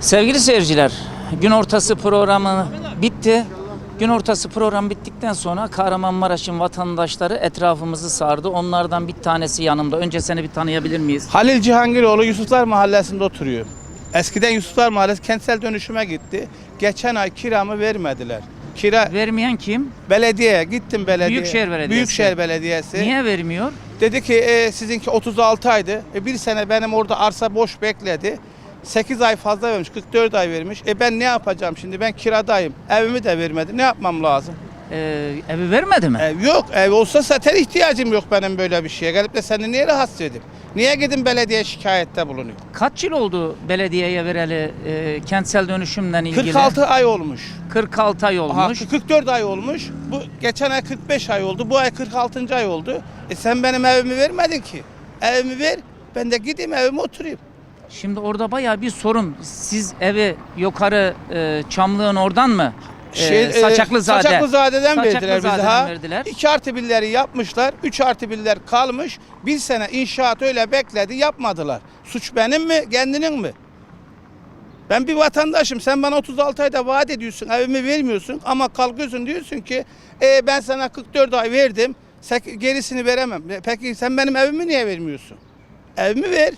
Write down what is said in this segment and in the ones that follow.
Sevgili seyirciler, gün ortası programı bitti. Gün ortası program bittikten sonra Kahramanmaraş'ın vatandaşları etrafımızı sardı. Onlardan bir tanesi yanımda. Önce seni bir tanıyabilir miyiz? Halil Cihangiroğlu Yusuflar Mahallesi'nde oturuyor. Eskiden Yusuflar Mahallesi kentsel dönüşüme gitti. Geçen ay kiramı vermediler. Kira Vermeyen kim? belediyeye gittim belediye. Büyükşehir Belediyesi. Büyükşehir Belediyesi. Niye vermiyor? Dedi ki e, sizinki 36 aydı. E, bir sene benim orada arsa boş bekledi. 8 ay fazla vermiş, 44 ay vermiş. E ben ne yapacağım şimdi? Ben kiradayım. Evimi de vermedi. Ne yapmam lazım? Ee, evi vermedi mi? Ev yok. Ev olsa zaten ihtiyacım yok benim böyle bir şeye. Gelip de seni niye rahatsız edeyim? Niye gidin belediye şikayette bulunuyor? Kaç yıl oldu belediyeye vereli e, kentsel dönüşümden ilgili? 46 ay olmuş. 46 ay Aha, olmuş. 44 ay olmuş. Bu geçen ay 45 ay oldu. Bu ay 46. ay oldu. E sen benim evimi vermedin ki. Evimi ver. Ben de gideyim evime oturayım. Şimdi orada bayağı bir sorun. Siz evi yukarı e, Çamlığın oradan mı? E, Şey, Saçaklızade. Saçaklızade'den verdiler bize Saçaklızade'den ha. verdiler. 2 artı birleri yapmışlar. 3 artı birler kalmış. Bir sene inşaat öyle bekledi yapmadılar. Suç benim mi kendinin mi? Ben bir vatandaşım. Sen bana 36 ayda vaat ediyorsun. Evimi vermiyorsun ama kalkıyorsun diyorsun ki e, ben sana 44 ay verdim. sek- Gerisini veremem. E, Peki sen benim evimi niye vermiyorsun? Evimi ver.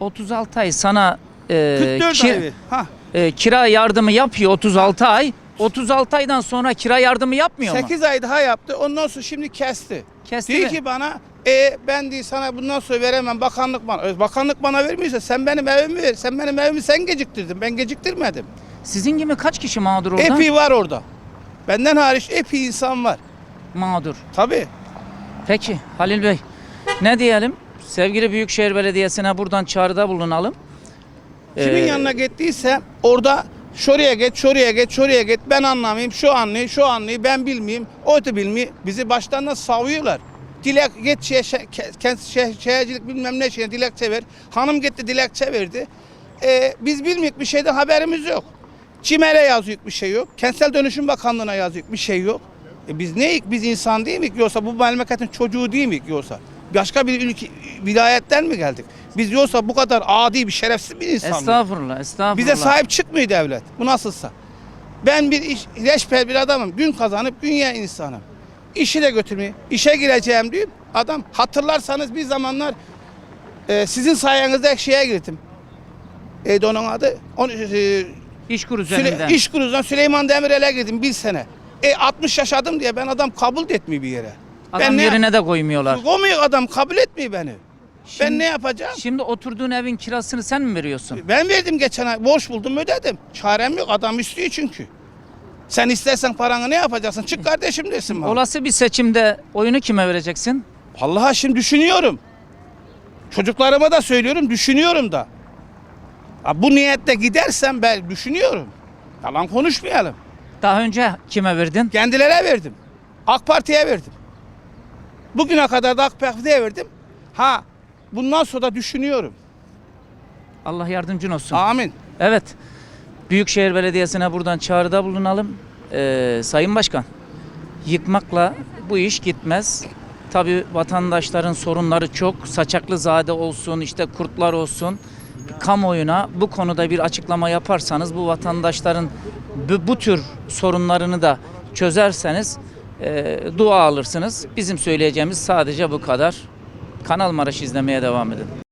36 ay sana e, 44 ki- ay ver. Ha. e, kira yardımı yapıyor 36 ay. 36 aydan sonra kira yardımı yapmıyor mu? 8 ay daha yaptı. Ondan sonra şimdi kesti. Kesti Diyor mi? ki bana e ben değil sana bundan sonra veremem bakanlık bana. E, Bakanlık bana vermiyorsa sen benim evimi ver. Sen benim evimi sen geciktirdin. Ben geciktirmedim. Sizin gibi kaç kişi mağdur orada? Epi var orada. Benden hariç epi insan var. Mağdur. Tabii. Peki Halil Bey ne diyelim? Sevgili Büyükşehir Belediyesi'ne buradan çağrıda bulunalım. Kimin Ee, yanına gittiyse orada şuraya geç, şuraya geç, şuraya geç. Ben anlamayayım, şu anlayayım, şu anlayayım, ben bilmeyeyim, o da bilmiyor. Bizi baştan da savuyorlar. Dilek geç şey, şey, şey, şehircilik bilmem ne şey dilekçe ver. Hanım gitti dilekçe verdi. Ee, biz bilmiyoruz bir şeyden haberimiz yok. CİMER'e yazıyor bir şey yok. Kentsel Dönüşüm Bakanlığı'na yazıyor bir şey yok. E biz neyik? Biz insan değil miyik? Yoksa bu memleketin çocuğu değil miyik yoksa? Başka bir ülke, vilayetten mi geldik? Biz yoksa bu kadar adi bir şerefsiz bir insan? Estağfurullah, estağfurullah. Bize sahip çıkmıyor devlet. Bu nasılsa. Ben bir iş, leşper bir adamım. Gün kazanıp yiyen insanım. İşi de götürmüyor. İşe gireceğim diyor. Adam hatırlarsanız bir zamanlar e, sizin sayenizde şeye girdim. Neydi onun adı? Onu, e, İşkur Süle, üzerinden. iş kuruzdan Süleyman Demirel'e girdim bir sene. E 60 yaşadım diye ben adam kabul etmiyor bir yere. Adam ben ne- yerine de koymuyorlar. Koymuyor adam kabul etmiyor beni. Şimdi- ben ne yapacağım? Şimdi oturduğun evin kirasını sen mi veriyorsun? Ben verdim geçen ay. Borç buldum ödedim. Çarem yok. Adam istiyor çünkü. Sen istersen paranı ne yapacaksın? Çık kardeşim desin bana. Olası bir seçimde oyunu kime vereceksin? Allah'a şimdi düşünüyorum. Çocuklarıma da söylüyorum, düşünüyorum da. Ha, bu niyette gidersem ben düşünüyorum. Yalan konuşmayalım. Daha önce kime verdin? Kendilere verdim. AK Parti'ye verdim. Bugüne kadar da AK Parti'ye verdim. Ha bundan sonra da düşünüyorum. Allah yardımcın olsun. Amin. Evet. Büyükşehir Belediyesi'ne buradan çağrıda bulunalım. Ee, Sayın Başkan, yıkmakla bu iş gitmez. Tabii vatandaşların sorunları çok. Saçaklı zade olsun, işte kurtlar olsun. Kamuoyuna bu konuda bir açıklama yaparsanız bu vatandaşların bu, bu tür sorunlarını da çözerseniz e, dua alırsınız. Bizim söyleyeceğimiz sadece bu kadar. Kanal Maraş izlemeye devam edin.